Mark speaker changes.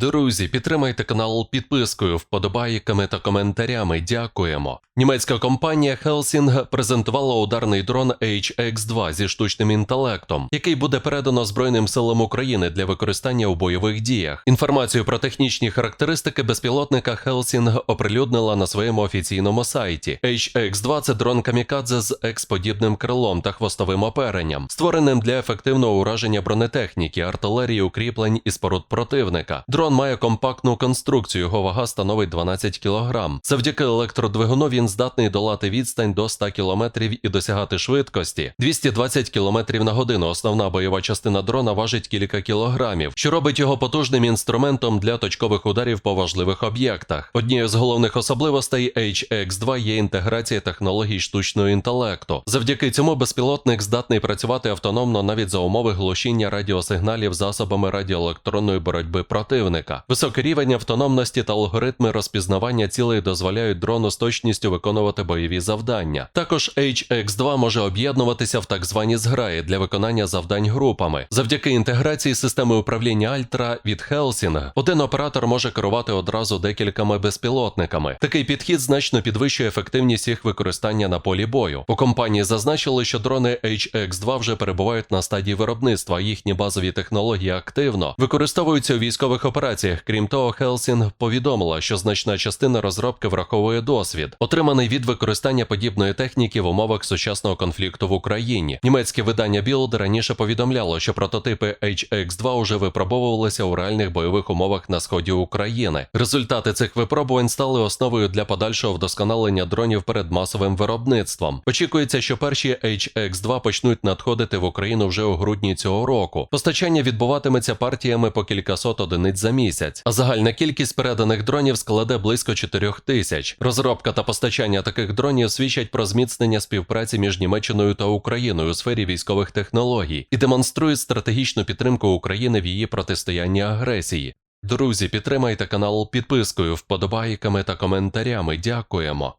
Speaker 1: Друзі, підтримайте канал підпискою, вподобайками та коментарями. Дякуємо. Німецька компанія Helsing презентувала ударний дрон HX-2 зі штучним інтелектом, який буде передано Збройним силам України для використання у бойових діях. Інформацію про технічні характеристики безпілотника Helsing оприлюднила на своєму офіційному сайті. HX-2 – це дрон камікадзе з експодібним крилом та хвостовим оперенням, створеним для ефективного ураження бронетехніки, артилерії, укріплень і споруд противника. Дрон має компактну конструкцію, його вага становить 12 кг. Завдяки електродвигуну він здатний долати відстань до 100 км і досягати швидкості 220 км на годину. Основна бойова частина дрона важить кілька кілограмів, що робить його потужним інструментом для точкових ударів по важливих об'єктах. Однією з головних особливостей HX-2 є інтеграція технологій штучного інтелекту. Завдяки цьому безпілотник здатний працювати автономно навіть за умови глушіння радіосигналів засобами радіоелектронної боротьби противника. Високий рівень автономності та алгоритми розпізнавання цілей дозволяють дрону з точністю виконувати бойові завдання. Також HX-2 може об'єднуватися в так звані зграї для виконання завдань групами. Завдяки інтеграції системи управління Альтра від Helsing, один оператор може керувати одразу декількома безпілотниками. Такий підхід значно підвищує ефективність їх використання на полі бою. У компанії зазначили, що дрони HX-2 вже перебувають на стадії виробництва. Їхні базові технології активно використовуються у військових операціях. Крім того, Helsing повідомила, що значна частина розробки враховує досвід, отриманий від використання подібної техніки в умовах сучасного конфлікту в Україні. Німецьке видання Bild раніше повідомляло, що прототипи HX-2 уже випробовувалися у реальних бойових умовах на сході України. Результати цих випробувань стали основою для подальшого вдосконалення дронів перед масовим виробництвом. Очікується, що перші HX-2 почнуть надходити в Україну вже у грудні цього року. Постачання відбуватиметься партіями по кількасот одиниць за місяць, а загальна кількість переданих дронів складе близько 4 тисяч. Розробка та постачання таких дронів свідчать про зміцнення співпраці між Німеччиною та Україною у сфері військових технологій і демонструють стратегічну підтримку України в її протистоянні агресії. Друзі, підтримайте канал підпискою, вподобайками та коментарями. Дякуємо.